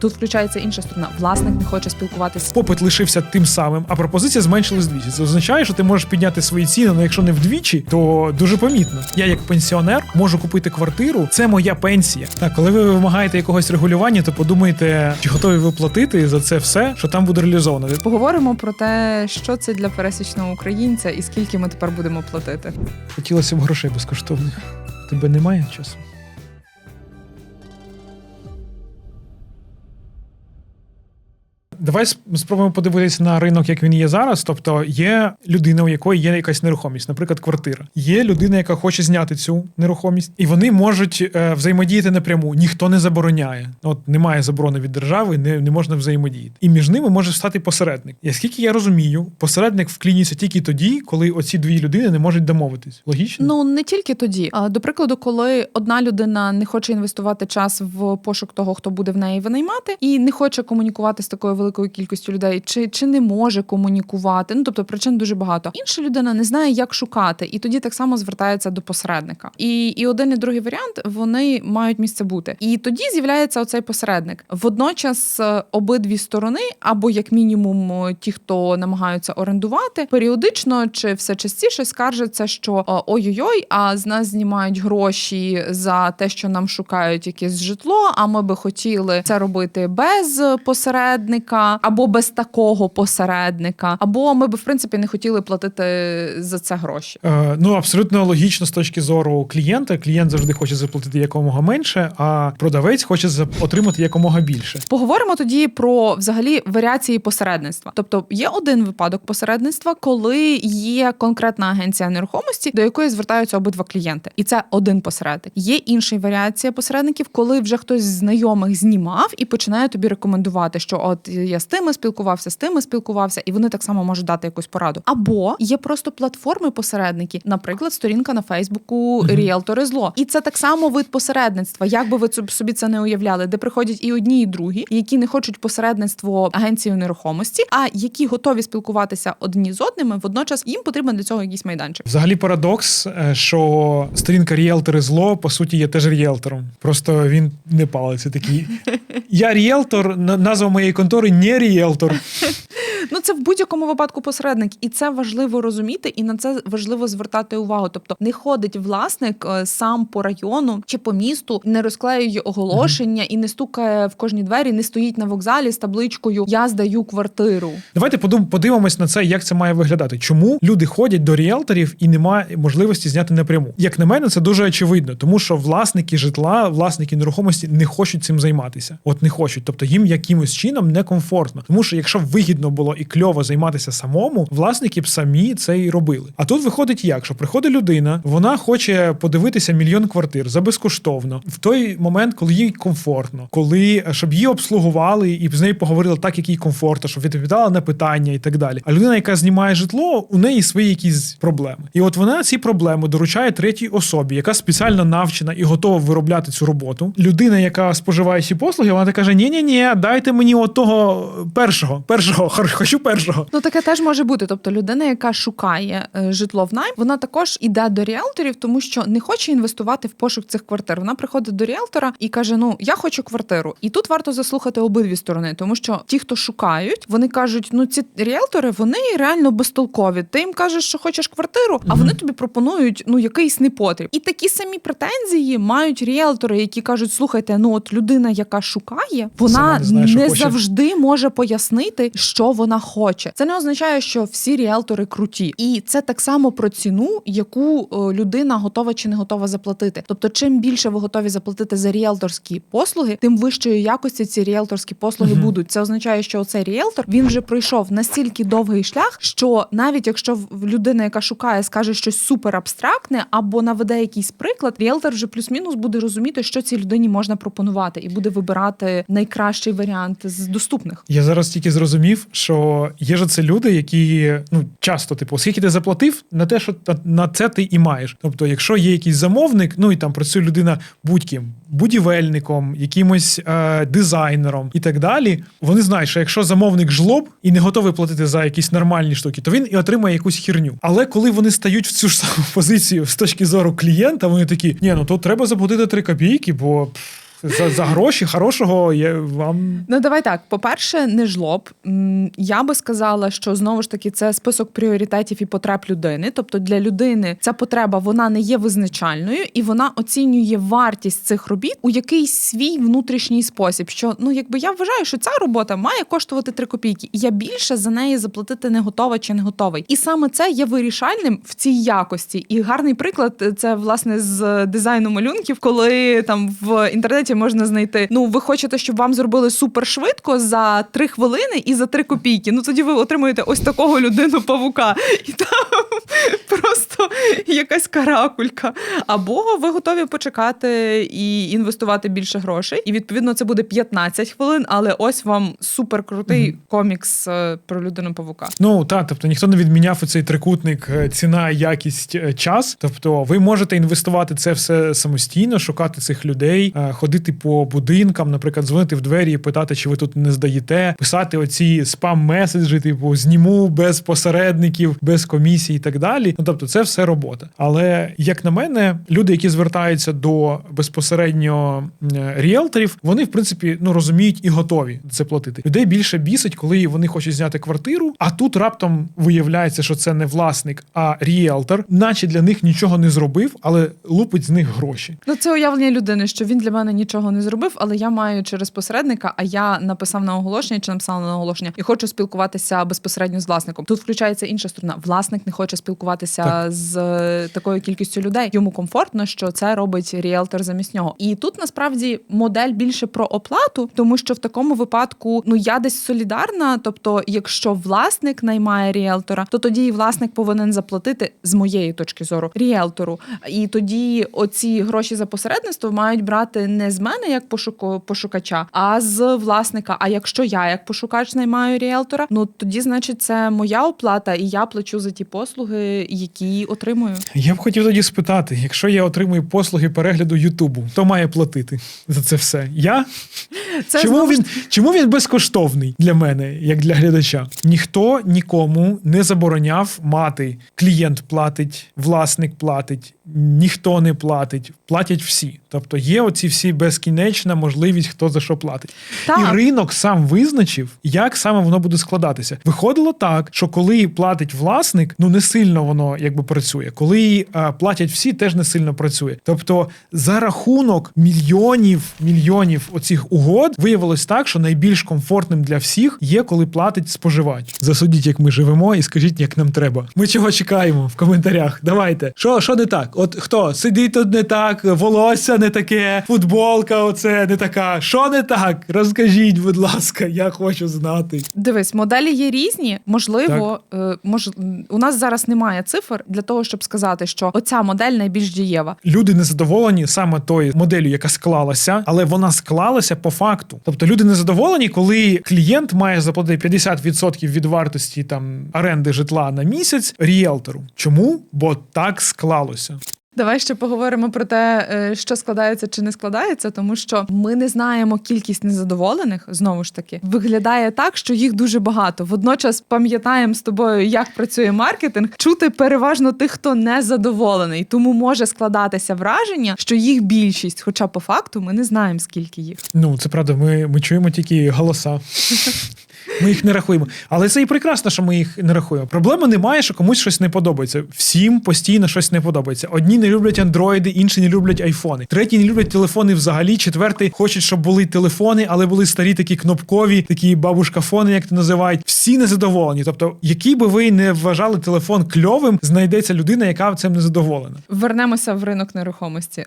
Тут включається інша сторона. Власник не хоче спілкуватися. Попит лишився тим самим, а пропозиція зменшилась вдвічі. Це означає, що ти можеш підняти свої ціни, ну якщо не вдвічі, то дуже помітно. Я як пенсіонер можу купити квартиру. Це моя пенсія. Так, коли ви вимагаєте якогось регулювання, то подумайте, чи готові ви платити за це все, що там буде реалізовано. Поговоримо про те, що це для пересічного українця і скільки ми тепер будемо платити. Хотілося б грошей безкоштовних. Тебе немає часу. Давай спробуємо подивитися на ринок, як він є зараз. Тобто є людина, у якої є якась нерухомість, наприклад, квартира. Є людина, яка хоче зняти цю нерухомість, і вони можуть е, взаємодіяти напряму. Ніхто не забороняє. От немає заборони від держави, не, не можна взаємодіяти. І між ними може стати посередник. І скільки я розумію, посередник вклініться тільки тоді, коли оці дві людини не можуть домовитись. Логічно? Ну не тільки тоді. А, До прикладу, коли одна людина не хоче інвестувати час в пошук того, хто буде в неї винаймати, і не хоче комунікувати з такою великою кількістю людей, чи, чи не може комунікувати. Ну тобто причин дуже багато. Інша людина не знає, як шукати, і тоді так само звертається до посередника. І, і один і другий варіант вони мають місце бути. І тоді з'являється оцей посередник. Водночас е, обидві сторони, або як мінімум е, ті, хто намагаються орендувати, періодично чи все частіше скаржаться, що е, ой-ой-ой, а з нас знімають гроші за те, що нам шукають якесь житло. А ми би хотіли це робити без посередника або без такого посередника, або ми би в принципі не хотіли платити за це гроші. Е, ну абсолютно логічно з точки зору клієнта. Клієнт завжди хоче заплатити якомога менше, а продавець хоче отримати якомога більше. Поговоримо тоді про взагалі варіації посередництва. Тобто є один випадок посередництва, коли є конкретна агенція нерухомості, до якої звертаються обидва клієнти, і це один посередник. Є інша варіація посередників, коли вже хтось з знайомих знімав і починає тобі рекомендувати, що от я з тими спілкувався, з тими спілкувався, і вони так само можуть дати якусь пораду. Або є просто платформи посередники, наприклад, сторінка на Фейсбуку Ріелтори зло. І це так само вид посередництва. Як би ви собі це не уявляли, де приходять і одні, і другі, які не хочуть посередництво агенції нерухомості, а які готові спілкуватися одні з одними, водночас їм потрібен для цього якийсь майданчик. Взагалі парадокс, е, що сторінка ріелтори зло по суті є теж ріелтором. Просто він не палиться такий. Я ріелтор, на- назва моєї контори не ріелтор. Ну це в будь-якому випадку посередник, і це важливо розуміти, і на це важливо звертати увагу. Тобто не ходить власник е, сам по району чи по місту, не розклеює оголошення і не стукає в кожні двері, не стоїть на вокзалі з табличкою Я здаю квартиру. Давайте подивимось на це, як це має виглядати. Чому люди ходять до ріелторів і немає можливості зняти напряму? Як на мене, це дуже очевидно, тому що власники житла, власники нерухомості не хочуть цим займатися. От не хочуть. Тобто їм якимось чином некомфортно. Тому що якщо вигідно було і кльово займатися самому, власники б самі це і робили. А тут виходить як, що приходить людина, вона хоче подивитися мільйон квартир за безкоштовно в той момент, коли їй комфортно, коли е, щоб її обслугували і з нею поговорили так, як їй комфортно, щоб відповідала на питання і так далі. А людина, яка знімає житло, у неї свої якісь проблеми. І от вона ці проблеми доручає третій особі, яка спеціально навчена і готова виробляти цю роботу. Людина, яка споживає ці послуги, вона каже: ні ні ні дайте мені от того першого, першого, хочу першого. Ну таке теж може бути. Тобто людина, яка шукає е, житло в найм, вона також іде до ріелторів, тому що не хоче інвестувати в пошук цих квартир. Вона приходить до ріелтора і каже: Ну я хочу квартиру. І тут варто заслухати обидві сторони, тому що ті, хто шукають, вони кажуть: ну ці ріелтори вони реально безтолкові. Ти їм кажеш, що хочеш квартиру, а вони тобі пропонують ну якийсь непотріб. І такі самі претензії мають ріелтори, які кажуть: слухайте, ну от людина, яка шукає, вона не знає, не завжди може пояснити, що вона хоче. Це не означає, що всі ріелтори круті, і це так само про ціну, яку е, людина готова чи не готова заплатити. Тобто, чим більше ви готові заплатити за ріелторські послуги, тим вищої якості ці ріелторські послуги Мгм. будуть. Це означає, що цей ріелтор він вже пройшов настільки довгий шлях, що навіть якщо людина, яка шукає, скаже щось супер абстрактне або наведе якийсь приклад, ріелтор вже плюс-мінус буде розуміти, що цій людині можна пропонувати, і буде вибирати найкращий варіант з доступних. Я зараз тільки зрозумів, що є ж це люди, які ну часто, типу, скільки ти заплатив на те, що на, це ти і маєш. Тобто, якщо є якийсь замовник, ну і там працює людина будь-ким, будівельником, якимось е, дизайнером і так далі. Вони знають, що якщо замовник жлоб і не готовий платити за якісь нормальні штуки, то він і отримає якусь хірню. Але коли вони стають в цю ж саму позицію з точки зору клієнта, вони такі: ні, ну тут треба заплатити 3 копійки, бо. За, за гроші хорошого є вам. Ну, давай так. По-перше, не жлоб. Я би сказала, що знову ж таки це список пріоритетів і потреб людини. Тобто для людини ця потреба вона не є визначальною, і вона оцінює вартість цих робіт у якийсь свій внутрішній спосіб. Що ну, якби я вважаю, що ця робота має коштувати 3 копійки, і я більше за неї заплатити не готова чи не готовий. І саме це є вирішальним в цій якості. І гарний приклад це власне з дизайну малюнків, коли там в інтернеті можна знайти. Ну, ви хочете, щоб вам зробили супер швидко за 3 хвилини і за 3 копійки. Ну тоді ви отримуєте ось такого людину павука, і там просто якась каракулька. Або ви готові почекати і інвестувати більше грошей. І відповідно це буде 15 хвилин, але ось вам супер крутий комікс е, про людину павука. Ну так, тобто ніхто не відміняв оцей трикутник е, ціна, якість, е, час. Тобто, ви можете інвестувати це все самостійно, шукати цих людей, е, ходити по будинкам, наприклад, дзвонити в двері і питати, чи ви тут не здаєте, писати оці спам-меседжі, типу зніму без посередників, без комісій і так далі. Ну тобто, це все робота. Але як на мене, люди, які звертаються до безпосередньо е, ріелторів, вони в принципі ну розуміють і готові це платити. Людей більше бісить, коли вони хочуть зняти квартиру, а тут раптом виявляється, що це не власник, а ріелтор, наче для них нічого не зробив, але лупить з них гроші. Ну, це уявлення людини, що він для мене нічого не зробив, але я маю через посередника, а я написав на оголошення чи написала на оголошення і хочу спілкуватися безпосередньо з власником. Тут включається інша сторона. Власник не хоче спілкуватися Так. з е, такою кількістю людей. Йому комфортно, що це робить ріелтор замість нього. І тут насправді модель більше про оплату, тому що в такому випадку ну я десь солідарна. Тобто, якщо власник наймає ріелтора, то тоді і власник повинен заплатити з моєї точки зору ріелтору. І тоді оці гроші за посередництво мають брати не з мене як пошуку пошукача, а з власника. А якщо я як пошукач наймаю ріелтора, ну тоді значить це моя оплата, і я плачу за ті послуги, які отримую. Я б хотів тоді спитати: якщо я отримую послуги перегляду Ютубу, хто має платити за це все? Я Це чому знову він чому він безкоштовний для мене, як для глядача? Ніхто нікому не забороняв мати. Клієнт платить, власник платить, ніхто не платить, платять всі. Тобто є оці всі безкінечна можливість, хто за що платить. Так. І ринок сам визначив, як саме воно буде складатися. Виходило так, що коли платить власник, ну не сильно воно якби працює. Коли а, платять всі, теж не сильно працює. Тобто, за рахунок мільйонів мільйонів оцих угод виявилось так, що найбільш комфортним для всіх є, коли платить споживач. Засудіть, як ми живемо, і скажіть, як нам треба. Ми чого чекаємо в коментарях? Давайте. Що, що не так? От хто сидить тут не так, волосся не таке, футболка, оце не така. Що не так? Розкажіть, будь ласка, я хочу знати. Дивись, моделі є різні. Можливо, е, мож... у нас зараз немає цифр для того, щоб сказати, що оця модель найбільш дієва. Люди незадоволені саме тою моделлю, яка склалася, але вона склалася по факту. Тобто люди незадоволені, коли клієнт має заплатити 50% від вартості там оренди житла на місяць ріелтору. Чому? Бо так склалося. Давай ще поговоримо про те, е, що складається чи не складається, тому що ми не знаємо кількість незадоволених. Знову ж таки, виглядає так, що їх дуже багато. Водночас пам'ятаємо з тобою, як працює маркетинг, чути переважно тих, хто не задоволений. Тому може складатися враження, що їх більшість, хоча по факту ми не знаємо скільки їх. Ну це правда. Ми, ми чуємо тільки голоса. Ми їх не рахуємо. Але це і прекрасно, що ми їх не рахуємо. Проблеми немає, що комусь щось не подобається. Всім постійно щось не подобається. Одні не люблять андроїди, інші не люблять айфони. Треті не люблять телефони взагалі. Четвертий хочуть, щоб були телефони, але були старі такі кнопкові, такі бабушкафони, як то називають. Всі незадоволені. Тобто, який би ви не вважали телефон кльовим, знайдеться людина, яка цим не задоволена. Вернемося в ринок нерухомості.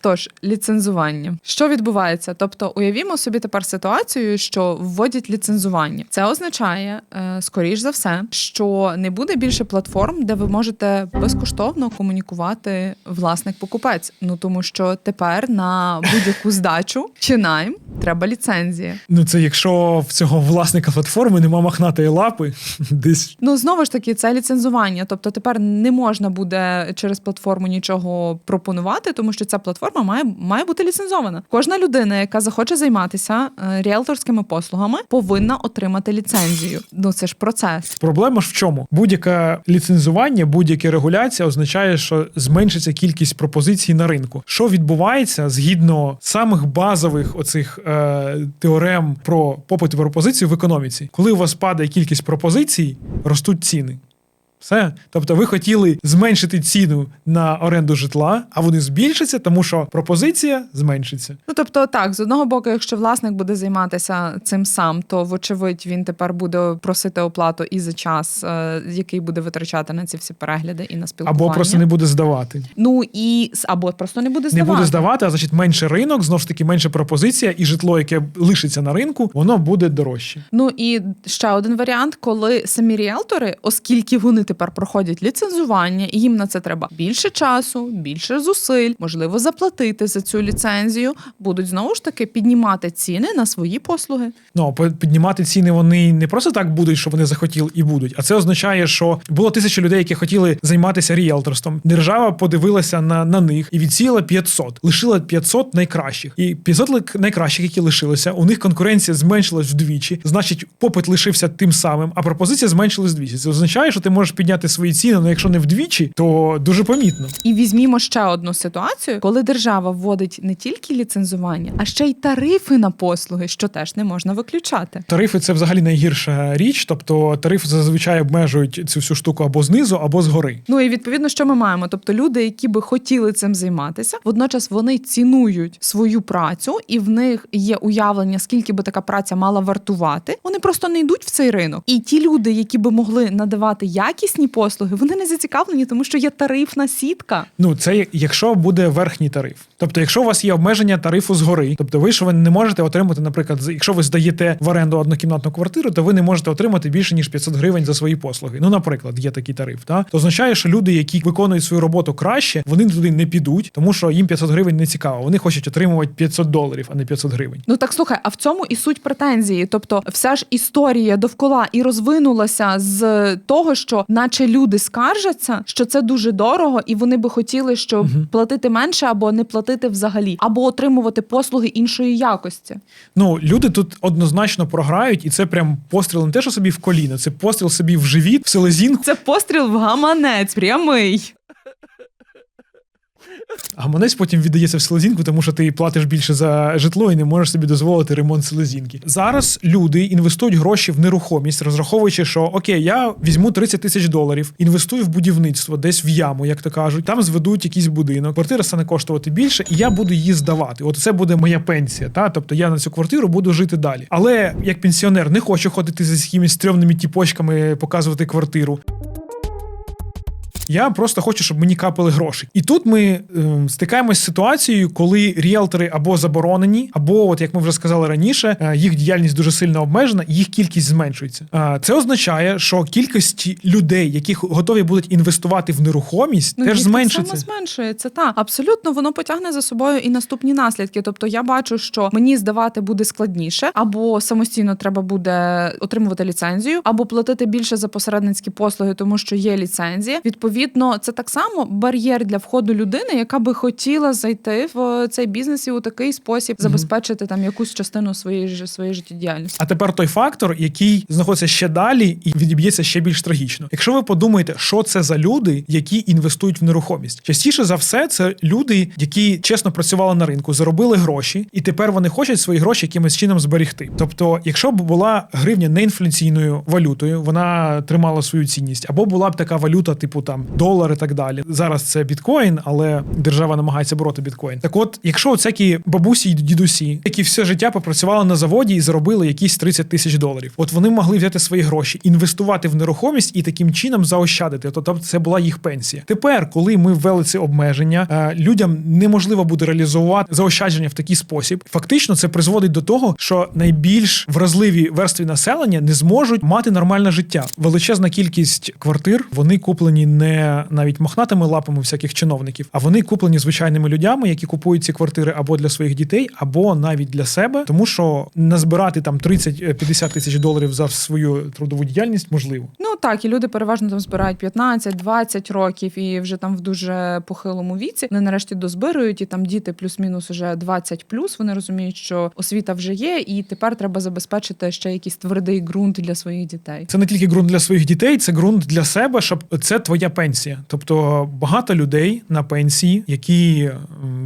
Тож, ліцензування. Що відбувається? Тобто, уявімо собі тепер ситуацію, що вводять ліцензування. Це означає, е, скоріш за все, що не буде більше платформ, де ви можете безкоштовно комунікувати власник-покупець. Ну тому що тепер на будь-яку здачу чи найм треба ліцензія. Ну це якщо в цього власника платформи нема махнатої лапи, десь Ну знову ж таки, це ліцензування. Тобто тепер не можна буде через платформу нічого пропонувати, тому що ця платформа має, має бути ліцензована. Кожна людина, яка захоче займатися е, ріелторськими послугами, повинна отримати ліцензію. Ну це ж процес. Проблема ж в чому? Будь-яке ліцензування, будь-яка регуляція означає, що зменшиться кількість пропозицій на ринку. Що відбувається згідно самих базових оцих е, теорем про попит і пропозицію в економіці, коли у вас падає кількість пропозицій, ростуть ціни. Все. Тобто ви хотіли зменшити ціну на оренду житла, а вони збільшаться, тому що пропозиція зменшиться. Ну тобто, так, з одного боку, якщо власник буде займатися цим сам, то вочевидь він тепер буде просити оплату і за час, е, який буде витрачати на ці всі перегляди і на спілкування. Або просто не буде здавати. ну і або просто не буде Не буде здавати, а значить менше ринок, знову ж таки менше пропозиція, і житло, яке лишиться на ринку, воно буде дорожче. Ну і ще один варіант, коли самі ріелтори, оскільки вони тепер проходять ліцензування, і їм на це треба більше часу, більше зусиль, можливо, заплатити за цю ліцензію, будуть знову ж таки піднімати ціни на свої послуги. Ну піднімати ціни вони не просто так будуть, що вони захотіли і будуть. А це означає, що було тисяча людей, які хотіли займатися ріелторством. Держава подивилася на, на них і відсіяла 500. лишила 500 найкращих. І 500 ли- найкращих, які лишилися, у них конкуренція зменшилась вдвічі. Значить, попит лишився тим самим, а пропозиція зменшилась вдвічі. Це означає, що ти можеш підняти свої ціни, але якщо не вдвічі, то дуже помітно. І візьмімо ще одну ситуацію, коли держава вводить не тільки ліцензування, а ще й тарифи на послуги, що теж не можна виключати. Тарифи це взагалі найгірша річ. Тобто тарифи зазвичай обмежують цю всю штуку або знизу, або згори. Ну і відповідно, що ми маємо? Тобто люди, які би хотіли цим займатися, водночас вони цінують свою працю, і в них є уявлення, скільки би така праця мала вартувати. Вони просто не йдуть в цей ринок. І ті люди, які би могли надавати якісні послуги, вони не зацікавлені, тому що є тарифна сітка. Ну, це якщо буде верхній тариф. Тобто, якщо у вас є обмеження тарифу згори, тобто ви що ви не можете отримати, наприклад, якщо ви здаєте в оренду однокімнатну квартиру, то ви не можете отримати більше ніж 500 гривень за свої послуги. Ну, наприклад, є такий тариф. Та то означає, що люди, які виконують свою роботу краще, вони туди не підуть, тому що їм 500 гривень не цікаво. Вони хочуть отримувати 500 доларів, а не 500 гривень. Ну так слухай, а в цьому і суть претензії. Тобто, вся ж історія довкола і розвинулася з того, що наче люди скаржаться, що це дуже дорого, і вони би хотіли, щоб платити менше або не платити взагалі, або отримувати послуги іншої якості. Ну, люди тут однозначно програють, і це прям постріл не те, що собі в коліно, це постріл собі в живіт, в селезінку. Це постріл в гаманець, прямий. Гаманець потім віддається в селезінку, тому що ти платиш більше за житло і не можеш собі дозволити ремонт селезінки. Зараз люди інвестують гроші в нерухомість, розраховуючи, що окей, я візьму 30 тисяч доларів, інвестую в будівництво, десь в яму, як то кажуть. Там зведуть якийсь будинок, квартира стане коштувати більше, і я буду її здавати. От це буде моя пенсія. Та тобто я на цю квартиру буду жити далі. Але як пенсіонер не хочу ходити з якимись стрьомними тіпочками, показувати квартиру. Я просто хочу, щоб мені капали гроші. І тут ми е, стикаємось з ситуацією, коли ріелтори або заборонені, або, от як ми вже сказали раніше, е, їх діяльність дуже сильно обмежена, їх кількість зменшується. Е, це означає, що кількість людей, які готові будуть інвестувати в нерухомість, теж їх так зменшиться. само зменшується. Та абсолютно воно потягне за собою і наступні наслідки. Тобто я бачу, що мені здавати буде складніше, або самостійно треба буде отримувати ліцензію, або платити більше за посередницькі послуги, тому що є ліцензія. Відповідно, це так само бар'єр для входу людини, яка би хотіла зайти в цей бізнес і у такий спосіб забезпечити там якусь частину своєї ж- своєї життєдіяльності. А тепер той фактор, який знаходиться ще далі і відіб'ється ще більш трагічно. Якщо ви подумаєте, що це за люди, які інвестують в нерухомість, частіше за все, це люди, які чесно працювали на ринку, заробили гроші, і тепер вони хочуть свої гроші якимось чином зберегти. Тобто, якщо б була гривня неінфляційною валютою, вона тримала свою цінність, або була б така валюта, типу там долар і так далі. Зараз це біткоін, але держава намагається бороти біткоін. Так, от, якщо всякі бабусі і дідусі, які все життя попрацювали на заводі і заробили якісь 30 тисяч доларів, от вони могли взяти свої гроші, інвестувати в нерухомість і таким чином заощадити. Тобто це була їх пенсія. Тепер, коли ми ввели це обмеження, е, людям неможливо буде реалізувати заощадження в такий спосіб. Фактично, це призводить до того, що найбільш вразливі верстви населення не зможуть мати нормальне життя. Величезна кількість квартир вони куплені не не навіть мохнатими лапами всяких чиновників, а вони куплені звичайними людьми, які купують ці квартири або для своїх дітей, або навіть для себе, тому що назбирати там 30-50 тисяч доларів за свою трудову діяльність можливо. Ну так, і люди переважно там збирають 15-20 років і вже там в дуже похилому віці. Вони нарешті дозбирують, і там діти плюс-мінус уже 20 Вони розуміють, що освіта вже є, і тепер треба забезпечити ще якийсь твердий ґрунт для своїх дітей. Це не тільки ґрунт для своїх дітей, це ґрунт для себе, щоб це твоя пенсія. Тобто багато людей на пенсії, які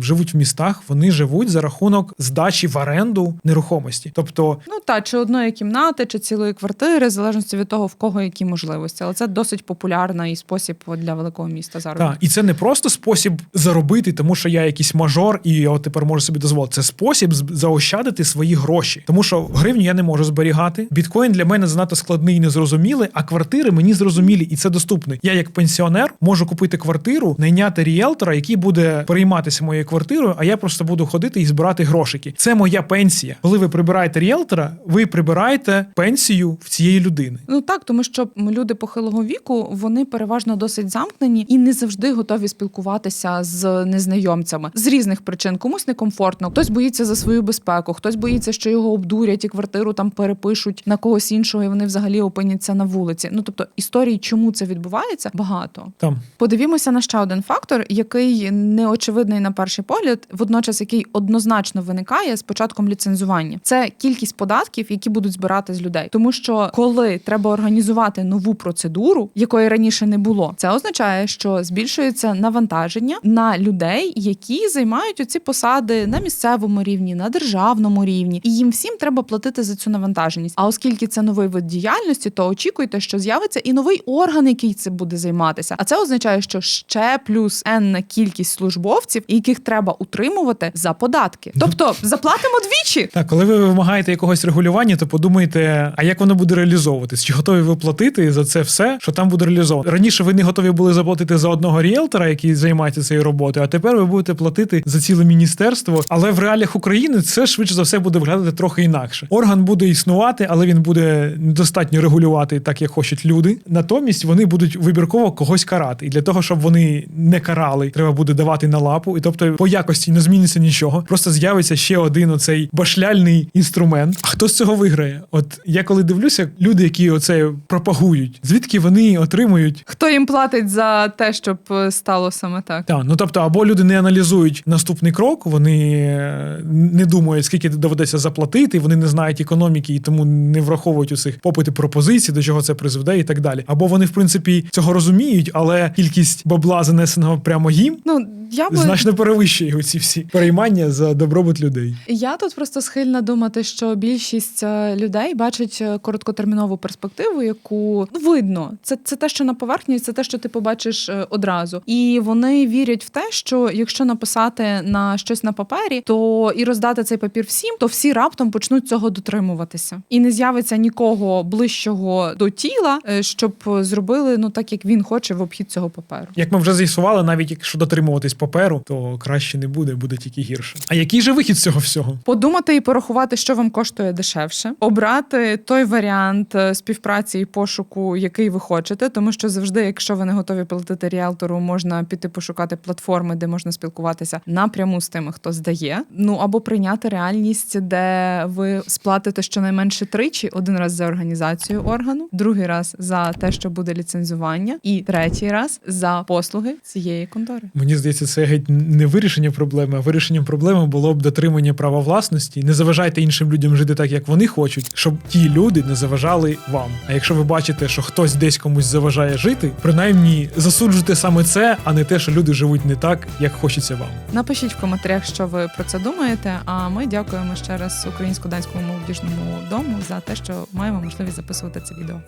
живуть в містах, вони живуть за рахунок здачі в оренду нерухомості. Тобто Ну та чи одної кімнати, чи цілої квартири, в залежності від того, в кого які можливості. Але це досить популярний спосіб для великого міста зараз. Так, і це не просто спосіб заробити, тому що я якийсь мажор, і я от тепер можу собі дозволити. Це спосіб заощадити свої гроші, тому що гривню я не можу зберігати. Біткоін для мене занадто складний і незрозумілий, а квартири мені зрозумілі, і це доступно. Я, як пенсіонер, можу купити квартиру, найняти ріелтора, який буде перейматися моєю квартирою, а я просто буду ходити і збирати грошики. Це моя пенсія. Коли ви прибираєте ріелтора, ви прибираєте пенсію в цієї людини. Ну так, тому що люди похилого віку вони переважно досить замкнені і не завжди готові спілкуватися з незнайомцями з різних причин. Комусь некомфортно, хтось боїться за свою безпеку, хтось боїться, що його обдурять і квартиру там перепишуть на когось іншого, і вони взагалі опиняться на вулиці. Ну тобто історії, чому це відбувається, багато. Там Подивімося на ще один фактор, який неочевидний на перший погляд, водночас який однозначно виникає з початком ліцензування. Це кількість податків, які будуть збирати з людей. Тому що коли треба організувати нову процедуру, якої раніше не було, це означає, що збільшується навантаження на людей, які займають оці посади на місцевому рівні, на державному рівні, і їм всім треба платити за цю навантаженість. А оскільки це новий вид діяльності, то очікуйте, що з'явиться і новий орган, який це буде займатися. А це означає, що ще плюс енна кількість службовців, яких треба утримувати за податки. Тобто заплатимо двічі. Так, коли ви вимагаєте якогось регулювання, то подумайте, а як воно буде реалізовуватись? Чи готові ви платити за це все, що там буде реалізовано? Раніше ви не готові були заплатити за одного ріелтора, який займається цією роботою, а тепер ви будете платити за ціле міністерство. Але в реаліях України це швидше за все буде виглядати трохи інакше. Орган буде існувати, але він буде недостатньо регулювати так, як хочуть люди. Натомість вони будуть вибірково когось карати. І для того, щоб вони не карали, треба буде давати на лапу. І тобто по якості не зміниться нічого. Просто з'явиться ще один оцей башляльний інструмент. А хто з цього виграє? От я коли дивлюся, люди, які оце пропагують, звідки вони отримують. Хто їм платить за те, щоб е, стало саме так? Так, ну тобто, або люди не аналізують наступний крок, вони е, не думають, скільки доведеться заплатити, вони не знають економіки і тому не враховують усіх попити пропозицій, до чого це призведе, і так далі. Або вони, в принципі, цього розуміють, але кількість бабла занесеного прямо їм Ну я би значно перевищує ці всі переймання за добробут людей. Я тут просто схильна думати, що більшість е, людей бачить е, короткотермінову перспективу, яку ну, видно. Це, це те, що на поверхні, це те, що ти побачиш е, одразу. І вони вірять в те, що якщо написати на щось на папері, то і роздати цей папір всім, то всі раптом почнуть цього дотримуватися. І не з'явиться нікого ближчого до тіла, щоб зробили ну так, як він хоче в обхід цього паперу. Як ми вже з'ясували, навіть якщо дотримуватись паперу, то краще не буде, буде тільки гірше. А який же вихід з цього всього? Подумати і порахувати, що вам коштує дешевше, обрати той варіант е, співпраці і пошуку, який ви хочете, тому що завжди, якщо ви не готові платити ріелтору, можна піти пошукати платформи, де можна спілкуватися напряму з тими, хто здає. Ну або прийняти реальність, де ви сплатите щонайменше тричі: один раз за організацію органу, другий раз за те, що буде ліцензування, і третій раз за послуги цієї контори. Мені здається, це геть не вирішення проблеми, а вирішенням проблеми було б дотримання права власності. Не заважайте іншим людям жити так, як вони хочуть, щоб ті люди не заважали вам. А якщо ви бачите, що хтось десь комусь заважає жити, принаймні засуджуйте саме це, а не те, що люди живуть не так, як хочеться вам. Напишіть в коментарях, що ви про це думаєте. А ми дякуємо ще раз українсько-данському молодіжному дому за те, що маємо можливість записувати це відео.